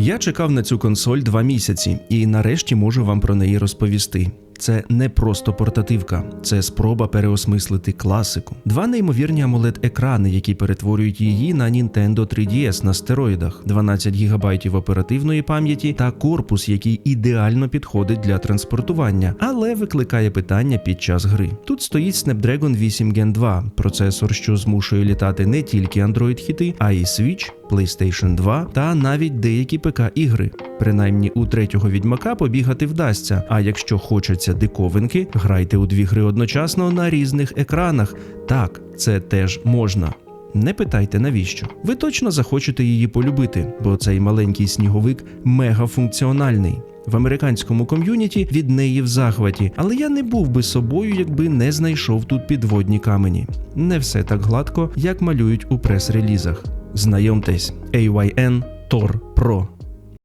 Я чекав на цю консоль два місяці і нарешті можу вам про неї розповісти. Це не просто портативка, це спроба переосмислити класику. Два неймовірні amoled екрани які перетворюють її на Nintendo 3DS на стероїдах, 12 ГБ оперативної пам'яті та корпус, який ідеально підходить для транспортування, але викликає питання під час гри. Тут стоїть Snapdragon 8 Gen 2, процесор, що змушує літати не тільки Android-хіти, а й Switch, PlayStation 2 та навіть деякі ПК-ігри. Принаймні у третього відьмака побігати вдасться. А якщо хочеться диковинки, грайте у дві гри одночасно на різних екранах. Так, це теж можна. Не питайте навіщо. Ви точно захочете її полюбити, бо цей маленький сніговик мегафункціональний. В американському ком'юніті від неї в захваті, але я не був би собою, якби не знайшов тут підводні камені. Не все так гладко, як малюють у прес-релізах. Знайомтесь, AYN Tor Pro.